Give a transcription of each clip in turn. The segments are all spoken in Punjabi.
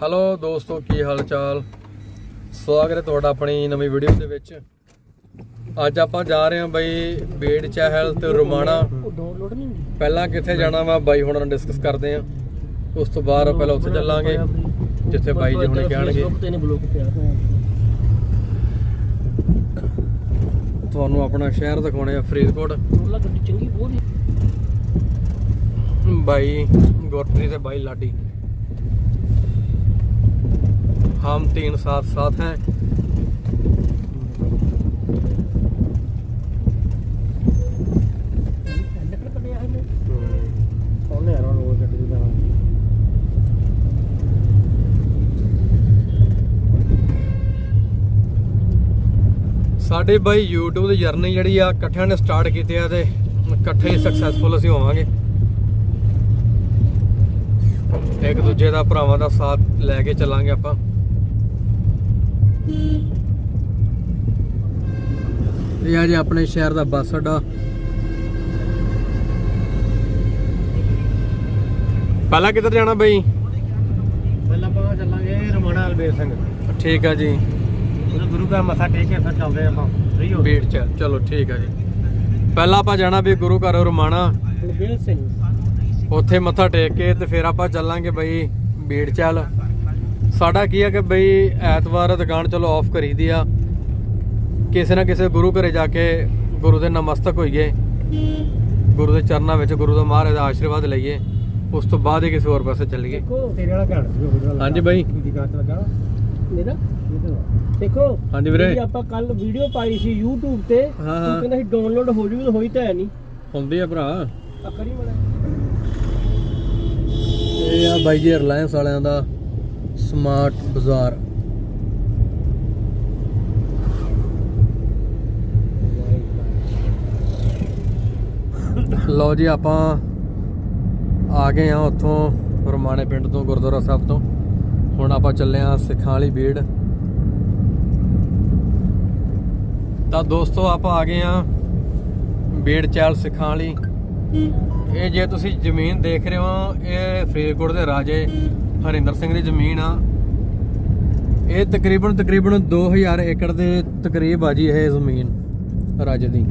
ਹੈਲੋ ਦੋਸਤੋ ਕੀ ਹਾਲ ਚਾਲ ਸਵਾਗਤ ਹੈ ਤੁਹਾਡਾ ਆਪਣੀ ਨਵੀਂ ਵੀਡੀਓ ਦੇ ਵਿੱਚ। ਅੱਜ ਆਪਾਂ ਜਾ ਰਹੇ ਹਾਂ ਬਈ ਬੇੜ ਚਹਿਲ ਤੇ ਰੁਮਾਣਾ। ਪਹਿਲਾਂ ਕਿੱਥੇ ਜਾਣਾ ਵਾ? ਬਾਈ ਹੁਣਾਂ ਨਾਲ ਡਿਸਕਸ ਕਰਦੇ ਹਾਂ। ਉਸ ਤੋਂ ਬਾਅਦ ਪਹਿਲਾਂ ਉੱਥੇ ਚੱਲਾਂਗੇ ਜਿੱਥੇ ਬਾਈ ਜੀ ਹੁਣੇ ਕਹਿਣਗੇ। ਤੁਹਾਨੂੰ ਆਪਣਾ ਸ਼ਹਿਰ ਦਿਖਾਉਣੇ ਆ ਫਰੀਦਕੋਟ। ਬਾਈ ਗੁਰਪ੍ਰੀਤ ਤੇ ਬਾਈ ਲਾਡੀ। हम तीन साथ साथ हैं ਨਿਕਲ ਕੱਢਿਆ ਹੈ ਉਹਨੇ ਯਾਰ ਉਹ ਗੱਡੀ ਦਾ ਸਾਡੇ ਬਾਈ YouTube ਦੀ ਜਰਨੀ ਜਿਹੜੀ ਆ ਇਕੱਠਿਆਂ ਨੇ ਸਟਾਰਟ ਕੀਤੀ ਆ ਤੇ ਇਕੱਠੇ ਹੀ ਸਕਸੈਸਫੁਲ ਅਸੀਂ ਹੋਵਾਂਗੇ ਇੱਕ ਦੂਜੇ ਦਾ ਭਰਾਵਾਂ ਦਾ ਸਾਥ ਲੈ ਕੇ ਚੱਲਾਂਗੇ ਆਪਾਂ ਇਹ ਆ ਜੀ ਆਪਣੇ ਸ਼ਹਿਰ ਦਾ ਬੱਸ ਅੱਡਾ। ਪਹਿਲਾਂ ਕਿੱਧਰ ਜਾਣਾ ਬਈ? ਪਹਿਲਾਂ ਆਪਾਂ ਚੱਲਾਂਗੇ ਰਮਾਣਾ ਅਲਬੇਰ ਸਿੰਘ। ਠੀਕ ਆ ਜੀ। ਉਹਦੇ ਗੁਰੂ ਘਰ ਮੱਥਾ ਟੇਕ ਕੇ ਫਿਰ ਚੱਲਦੇ ਆਪਾਂ। ਫ੍ਰੀ ਹੋ ਬੀੜ ਚ। ਚਲੋ ਠੀਕ ਆ ਜੀ। ਪਹਿਲਾਂ ਆਪਾਂ ਜਾਣਾ ਵੀ ਗੁਰੂ ਘਰ ਰਮਾਣਾ। ਅਲਬੇਰ ਸਿੰਘ। ਉੱਥੇ ਮੱਥਾ ਟੇਕ ਕੇ ਤੇ ਫਿਰ ਆਪਾਂ ਚੱਲਾਂਗੇ ਬਈ ਬੀੜ ਚੱਲ ਸਾਡਾ ਕੀ ਆ ਕਿ ਬਈ ਐਤਵਾਰ ਦੁਕਾਨ ਚਲੋ ਆਫ ਕਰੀਦੀ ਆ। ਕਿਸੇ ਨਾ ਕਿਸੇ ਗੁਰੂ ਘਰੇ ਜਾ ਕੇ ਗੁਰੂ ਦੇ ਨਮਸਤਕ ਹੋਈਏ। ਗੁਰੂ ਦੇ ਚਰਨਾਂ ਵਿੱਚ ਗੁਰੂ ਦਾ ਮਹਾਰਾਜ ਦਾ ਆਸ਼ੀਰਵਾਦ ਲਈਏ। ਉਸ ਤੋਂ ਬਾਅਦ ਹੀ ਕਿਸੇ ਹੋਰ ਪਾਸੇ ਚੱਲੀਏ। ਦੇਖੋ ਤੇਰੇ ਵਾਲਾ ਘਰ ਸੀ ਉਹਦੇ ਵਾਲਾ ਹਾਂਜੀ ਬਾਈ। ਦੀ ਕਾਰ ਤੇ ਲੱਗਾ ਮੇਰਾ? ਦੇਖੋ ਹਾਂਜੀ ਵੀਰੇ। ਆਪਾਂ ਕੱਲ ਵੀਡੀਓ ਪਾਈ ਸੀ YouTube ਤੇ ਕਹਿੰਦਾ ਸੀ ਡਾਊਨਲੋਡ ਹੋ ਜੂਗੀ ਹੋਈ ਤਾਂ ਹੈ ਨਹੀਂ। ਹੁੰਦੀ ਆ ਭਰਾ। ਆ ਕਰੀ ਮੜਾ। ਇਹ ਆ ਬਾਈ ਜੀ ਰਿਲਾਇੰਸ ਵਾਲਿਆਂ ਦਾ। ਸਮਾਰਟ ਬਾਜ਼ਾਰ ਲਓ ਜੀ, ਆਪਾਂ ਆ ਗਏ ਆ ਉੱਥੋਂ ਰਮਾਣੇ ਪਿੰਡ ਤੋਂ, ਗੁਰਦੁਆਰਾ ਸਾਹਿਬ ਤੋਂ। ਹੁਣ ਆਪਾਂ ਚੱਲੇ ਆ ਸਿੱਖਾਂ ਵਾਲੀ ਬੀੜ। ਤਾਂ ਦੋਸਤੋ, ਆਪਾਂ ਆ ਗਏ ਆ ਬੀੜ ਚਾਲ ਸਿੱਖਾਂ ਵਾਲੀ। ਇਹ ਜੇ ਤੁਸੀਂ ਜ਼ਮੀਨ ਦੇਖ ਰਹੇ ਹੋ, ਇਹ ਫਰੀਦਕੋਟ ਦੇ ਰਾਜੇ ਹਰਿੰਦਰ ਸਿੰਘ ਦੀ ਜ਼ਮੀਨ ਆ। ਇਹ ਤਕਰੀਬਨ ਤਕਰੀਬਨ 2000 ਏਕੜ ਦੇ ਤਕਰੀਬ ਆ ਜੀ ਇਹ ਜ਼ਮੀਨ ਰਾਜੇ ਦੀ।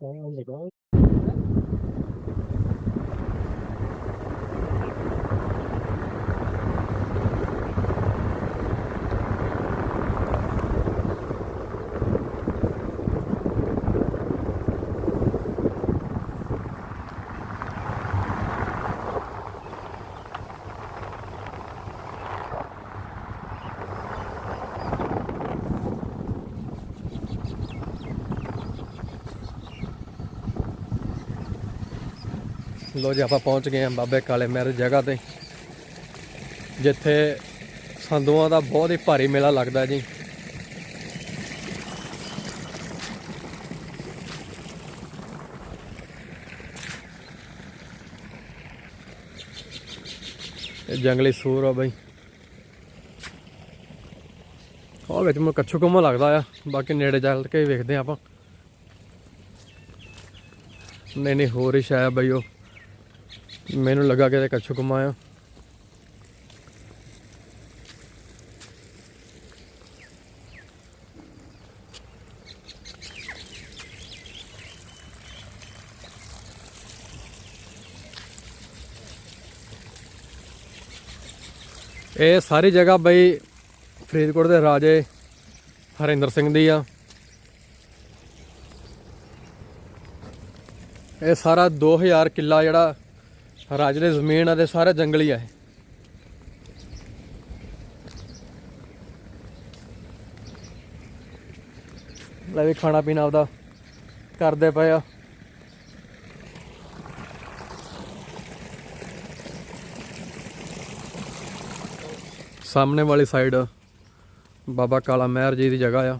years ago ਲੋ ਜੀ, ਆਪਾਂ ਪਹੁੰਚ ਗਏ ਹਾਂ ਬਾਬੇ ਕਾਲੇ ਮਹਿਰ ਜਗ੍ਹਾ ਤੇ। ਜਿੱਥੇ ਸੰਧੂਆਂ ਦਾ ਬਹੁਤ ਹੀ ਭਾਰੀ ਮੇਲਾ ਲੱਗਦਾ ਜੀ। ਇਹ ਜੰਗਲੀ ਸੂਰ ਆ ਬਾਈ। ਉਹ ਵਿੱਚ ਮੈਨੂੰ ਕੱਛੂ ਕੁੰਮਾ ਲੱਗਦਾ ਆ, ਬਾਕੀ ਨੇੜੇ ਚੱਲ ਕੇ ਵੇਖਦੇ ਆ ਆਪਾਂ। ਨਹੀਂ ਨਹੀਂ, ਹੋਰ ਹੀ ਸ਼ਾਇਦ ਬਈ ਉਹ ਮੈਨੂੰ ਲੱਗਾ ਕਿ ਕੱਛੂ ਕੁੰਮਾ ਇਹ ਸਾਰੀ ਜਗ੍ਹਾ ਬਈ ਫਰੀਦਕੋਟ ਦੇ ਰਾਜੇ ਹਰਿੰਦਰ ਸਿੰਘ ਦੀ ਆ। ਇਹ ਸਾਰਾ 2000 ਕਿੱਲਾ ਜਿਹੜਾ ਰਾਜਲੇ ਜ਼ਮੀਨ ਆ ਤੇ ਸਾਰੇ ਜੰਗਲੀ ਆ ਇਹ। ਲੈ ਵੀ ਖਾਣਾ ਪੀਣਾ ਆਪਦਾ ਕਰਦੇ ਪਏ ਆ। ਸਾਹਮਣੇ ਵਾਲੀ ਸਾਈਡ ਬਾਬਾ ਕਾਲਾ ਮਹਿਰ ਜੀ ਦੀ ਜਗ੍ਹਾ ਆ।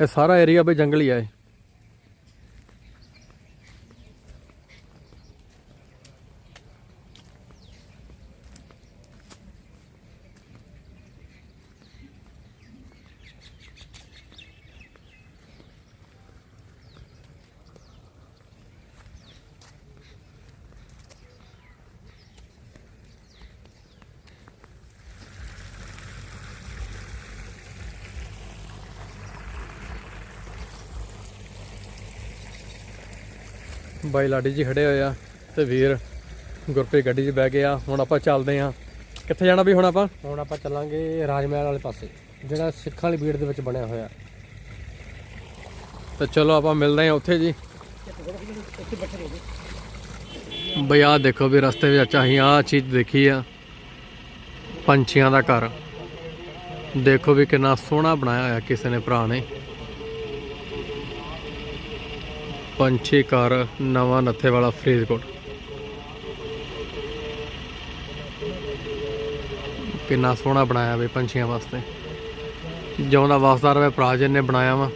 ਇਹ ਸਾਰਾ ਏਰੀਆ ਬਈ ਜੰਗਲੀ ਆ ਇਹ। ਬਾਈ ਲਾਡੀ ਜੀ ਖੜੇ ਹੋਏ ਆ ਤੇ ਵੀਰ ਗੁਰਪ੍ਰੀਤ ਗੱਡੀ 'ਚ ਬਹਿ ਗਏ ਆ। ਹੁਣ ਆਪਾਂ ਚੱਲਦੇ ਆ। ਕਿੱਥੇ ਜਾਣਾ ਵੀ ਹੁਣ ਆਪਾਂ? ਹੁਣ ਆਪਾਂ ਚੱਲਾਂਗੇ ਰਾਜ ਮਹਿਲ ਵਾਲੇ ਪਾਸੇ ਜਿਹੜਾ ਸਿੱਖਾਂ ਵਾਲੀ ਬੀੜ ਦੇ ਵਿੱਚ ਬਣਿਆ ਹੋਇਆ। ਤੇ ਚਲੋ ਆਪਾਂ ਮਿਲਦੇ ਆ ਉੱਥੇ ਜੀ। ਬਈ ਆਹ ਦੇਖੋ ਵੀ ਰਸਤੇ ਵਿੱਚ ਅਸੀਂ ਆਹ ਚੀਜ਼ ਦੇਖੀ ਆ। ਪੰਛੀਆਂ ਦਾ ਘਰ। ਦੇਖੋ ਵੀ ਕਿੰਨਾ ਸੋਹਣਾ ਬਣਾਇਆ ਹੋਇਆ ਕਿਸੇ ਨੇ ਭਰਾ ਨੇ। ਪੰਛੀ ਘਰ, ਨਵਾਂ ਨੱਥੇ ਵਾਲਾ ਫਰੀਦਕੋਟ। ਕਿੰਨਾ ਸੋਹਣਾ ਬਣਾਇਆ ਵੀ ਪੰਛੀਆਂ ਵਾਸਤੇ। ਜਿਉਂ ਦਾ ਵਾਸਦਾਰ ਵੇ ਭਰਾ ਨੇ ਬਣਾਇਆ ਵਾ।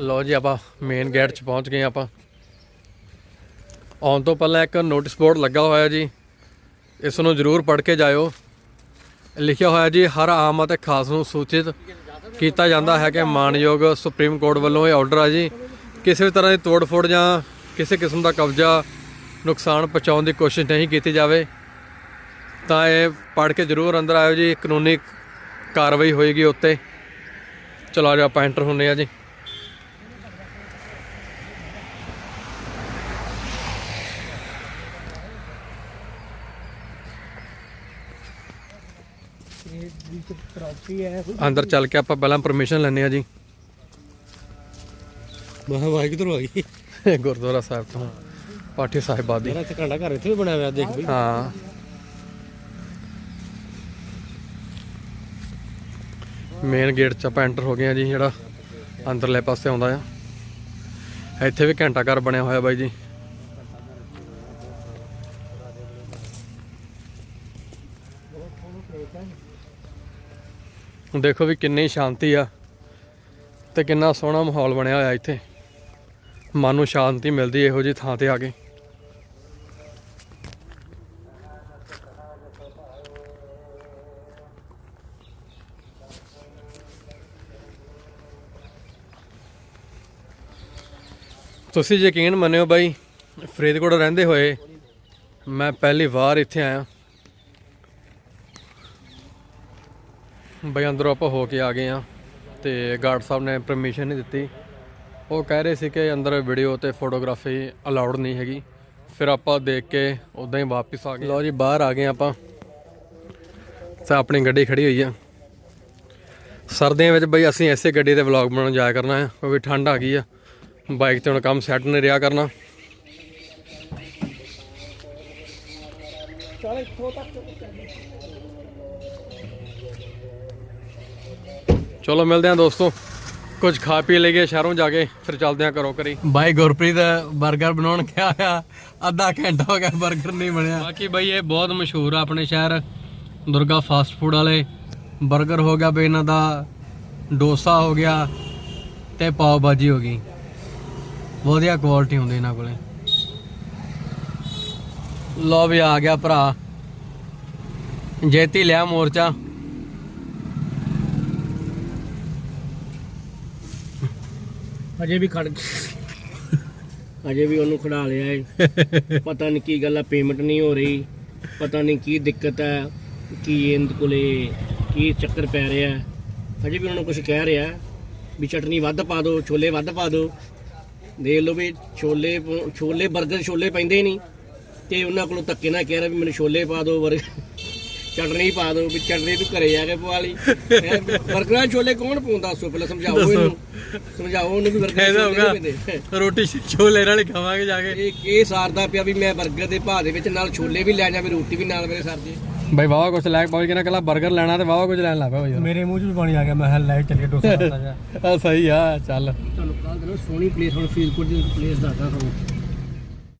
ਲਓ ਜੀ ਆਪਾਂ ਮੇਨ ਗੇਟ 'ਚ ਪਹੁੰਚ ਗਏ ਆਪਾਂ। ਆਉਣ ਤੋਂ ਪਹਿਲਾਂ ਇੱਕ ਨੋਟਿਸ ਬੋਰਡ ਲੱਗਾ ਹੋਇਆ ਜੀ। ਇਸ ਨੂੰ ਜ਼ਰੂਰ ਪੜ੍ਹ ਕੇ ਜਾਇਓ। ਲਿਖਿਆ ਹੋਇਆ ਜੀ, ਹਰ ਆਮ ਅਤੇ ਖਾਸ ਨੂੰ ਸੂਚਿਤ ਕੀਤਾ ਜਾਂਦਾ ਹੈ ਕਿ ਮਾਨਯੋਗ ਸੁਪਰੀਮ ਕੋਰਟ ਵੱਲੋਂ ਇਹ ਆਰਡਰ ਆ ਜੀ। ਕਿਸੇ ਵੀ ਤਰ੍ਹਾਂ ਦੀ ਤੋੜ-ਫੋੜ ਜਾਂ ਕਿਸੇ ਕਿਸਮ ਦਾ ਕਬਜ਼ਾ ਨੁਕਸਾਨ ਪਹੁੰਚਾਉਣ ਦੀ ਕੋਸ਼ਿਸ਼ ਨਹੀਂ ਕੀਤੀ ਜਾਵੇ। ਤਾਂ ਇਹ ਪੜ੍ਹ ਕੇ ਜ਼ਰੂਰ ਅੰਦਰ ਆਇਓ ਜੀ। ਕਾਨੂੰਨੀ ਕਾਰਵਾਈ ਹੋਏਗੀ ਉੱਤੇ। ਚਲੋ ਜਾਓ ਆਪਾਂ ਐਂਟਰ ਹੁੰਨੇ ਆ ਜੀ। ਅੰਦਰ ਚੱਲ ਕੇ ਆਪਾਂ ਪਹਿਲਾਂ ਪਰਮਿਸ਼ਨ ਲੈਣੇ ਆ ਜੀ। ਵਾਹ ਵਾਹ ਕਿਧਰੋਂ ਆ ਗਈ ਗੁਰਦੁਆਰਾ ਸਾਹਿਬ ਤੋਂ ਪਾਠੀ ਸਾਹਿਬਾਂ ਦੀ ਮੇਰਾ ਇੱਥੇ ਘੰਟਾ ਘਰ ਇੱਥੇ ਵੀ ਬਣਿਆ ਹੋਇਆ ਦੇਖ ਵੀ ਹਾਂ। ਮੇਨ ਗੇਟ 'ਚ ਆਪਾਂ ਐਂਟਰ ਹੋ ਗਏ ਆ ਜੀ, ਜਿਹੜਾ ਅੰਦਰਲੇ ਪਾਸੇ ਆਉਂਦਾ ਆ। ਇੱਥੇ ਵੀ ਘੰਟਾ ਘਰ ਬਣਿਆ ਹੋਇਆ ਬਾਈ ਜੀ। ਦੇਖੋ ਵੀ ਕਿੰਨੀ ਸ਼ਾਂਤੀ ਆ ਤੇ ਕਿੰਨਾ ਸੋਹਣਾ ਮਾਹੌਲ ਬਣਿਆ ਹੋਇਆ ਇੱਥੇ। ਮਨ ਨੂੰ ਸ਼ਾਂਤੀ ਮਿਲਦੀ ਇਹੋ ਜਿਹੀ ਥਾਂ ਤੇ ਆ ਕੇ। ਤੁਸੀਂ ਯਕੀਨ ਮੰਨਿਓ ਬਾਈ, ਫਰੀਦਕੋਟ ਰਹਿੰਦੇ ਹੋਏ ਮੈਂ ਪਹਿਲੀ ਵਾਰ ਇੱਥੇ ਆਇਆ। ਬਈ ਅੰਦਰੋਂ ਆਪਾਂ ਹੋ ਕੇ ਆ ਗਏ ਆ ਤੇ ਗਾਰਡ ਸਾਹਿਬ ਨੇ ਪਰਮਿਸ਼ਨ ਨਹੀਂ ਦਿੱਤੀ। ਉਹ ਕਹਿ ਰਹੇ ਸੀ ਕਿ ਅੰਦਰ ਵੀਡੀਓ ਤੇ ਫੋਟੋਗ੍ਰਾਫੀ ਅਲਾਉਡ ਨਹੀਂ ਹੈਗੀ। ਫਿਰ ਆਪਾਂ ਦੇਖ ਕੇ ਉਦਾਂ ਹੀ ਵਾਪਸ ਆ ਗਏ। ਲਓ ਜੀ, ਬਾਹਰ ਆ ਗਏ ਆਪਾਂ। ਤਾਂ ਆਪਣੀ ਗੱਡੀ ਖੜੀ ਹੋਈ ਆ। ਸਰਦੀਆਂ ਵਿੱਚ ਬਈ ਅਸੀਂ ਐਸੇ ਗੱਡੀ ਤੇ ਵਲੌਗ ਬਣਾਉਣ ਜਾਇਆ ਕਰਨਾ ਹੈ, ਕਿਉਂਕਿ ਠੰਡ ਆ ਗਈ ਆ। ਬਾਈਕ ਤੇ ਹੁਣ ਕੰਮ ਸੈੱਟ ਨੇ ਰਿਆ ਕਰਨਾ। ਚਲੋ ਮਿਲਦੇ ਆਂ ਦੋਸਤੋ। ਕੁਝ ਖਾ ਪੀ ਲੈ ਕੇ ਸ਼ਹਿਰੋਂ ਜਾ ਕੇ ਫਿਰ ਚਲਦੇ ਆਂ ਕਰੋ ਕਰੀ ਬਾਈ ਗੁਰਪ੍ਰੀਤ ਬਰਗਰ ਬਣਾਉਣ ਗਿਆ ਆ। ਅੱਧਾ ਘੰਟਾ ਹੋ ਗਿਆ ਬਰਗਰ ਨਹੀਂ ਬਣਿਆ। ਬਾਕੀ ਬਾਈ ਇਹ ਬਹੁਤ ਮਸ਼ਹੂਰ ਆ ਆਪਣੇ ਸ਼ਹਿਰ ਦੁਰਗਾ ਫਾਸਟ ਫੂਡ ਵਾਲੇ। ਬਰਗਰ ਹੋ ਗਿਆ ਬਈ ਇਹਨਾਂ ਦਾ ਡੋਸਾ ਹੋ ਗਿਆ ਤੇ ਪਾਓ ਭਾਜੀ ਹੋ ਗਈ। ਵਧੀਆ ਕੁਆਲਿਟੀ ਹੁੰਦੀ ਇਹਨਾਂ ਕੋਲੇ। ਲੋ ਵੀ ਆ ਗਿਆ ਭਰਾ। ਜੇਤੀ ਲਿਆ ਮੋਰਚਾ। ਅਜੇ ਵੀ ਖੜ ਅਜੇ ਵੀ ਉਹਨੂੰ ਖੜਾ ਲਿਆ ਏ। ਪਤਾ ਨਹੀਂ ਕੀ ਗੱਲ ਆ ਪੇਮੈਂਟ ਨਹੀਂ ਹੋ ਰਹੀ। ਪਤਾ ਨਹੀਂ ਕੀ ਦਿੱਕਤ ਹੈ ਕੀ ਇਹਦੇ ਕੋਲੇ ਕੀ ਚੱਕਰ ਪੈ ਰਿਹਾ। ਅਜੇ ਵੀ ਉਹਨਾਂ ਨੂੰ ਕੁਝ ਕਹਿ ਰਿਹਾ ਵੀ ਚਟਨੀ ਵੱਧ ਪਾ ਦਿਓ, ਛੋਲੇ ਵੱਧ ਪਾ ਦਿਓ। ਦੇਖ ਲਓ ਵੀ ਛੋਲੇ ਛੋਲੇ 버ਗਰ ਛੋਲੇ ਪੈਂਦੇ ਨਹੀਂ। ਤੇ ਉਹਨਾਂ ਕੋਲੋਂ ਧੱਕੇ ਨਾਲ ਕਹਿ ਰਿਹਾ ਵੀ ਮੈਨੂੰ ਛੋਲੇ ਪਾ ਦਿਓ ਵਰ ਚਟਨੀ ਪਾ ਦਿਓ ਵੀ ਚਟਨੀ ਤੂੰ ਘਰੇ ਜਾ ਕੇ ਪਵਾ ਲਈ। ਬਰਗਰਾਂ ਛੋਲੇ ਕੌਣ ਪਾਉਂਦਾ? ਦੱਸੋ ਪਹਿਲਾਂ ਸਮਝਾਓ। ਇਹਨੂੰ। ਸਮਝਾਓ ਉਹਨੂੰ ਵੀ ਬਰਗਰ ਹੋਗਾ। ਰੋਟੀ ਛੋਲੇ ਨਾਲ ਖਾਵਾਂਗੇ ਜਾ ਕੇ। ਇਹ ਇਹ ਸਾਰਦਾ ਪਿਆ ਵੀ ਮੈਂ 버ਗਰ ਦੇ ਭਾਅ ਦੇ ਵਿੱਚ ਨਾਲ ਛੋਲੇ ਵੀ ਲੈ ਜਾਵਾਂ ਰੋਟੀ ਵੀ ਨਾਲ ਮੇਰੇ ਸਰ ਜੀ ਬਈ ਵਾਵਾ ਕੁਛ ਲੈ ਕੇ ਪਹੁੰਚ ਕੇ ਨਾ ਕੱਲਾ 버ਗਰ ਲੈਣਾ ਤੇ ਵਾਵਾ ਕੁਝ ਲੈਣ ਲੱਗ ਪਿਆ ਬਈ ਮੇਰੇ ਮੂੰਹ 'ਚ ਵੀ ਪਾਣੀ ਆ ਗਿਆ ਮੈਂ ਹਲ ਲੈ ਚੱਲੀਏ ਡੋਸਾ ਆ ਸਹੀ ਆ ਚੱਲ। ਤੁਹਾਨੂੰ ਕੱਲ ਦਿਨ ਸੋਹਣੀ ਪਲੇਸ ਹੁਣ ਫੀਲਕੋਟ ਦੀ ਪਲੇਸ ਦੱਸਦਾ ਤੁਹਾਨੂੰ।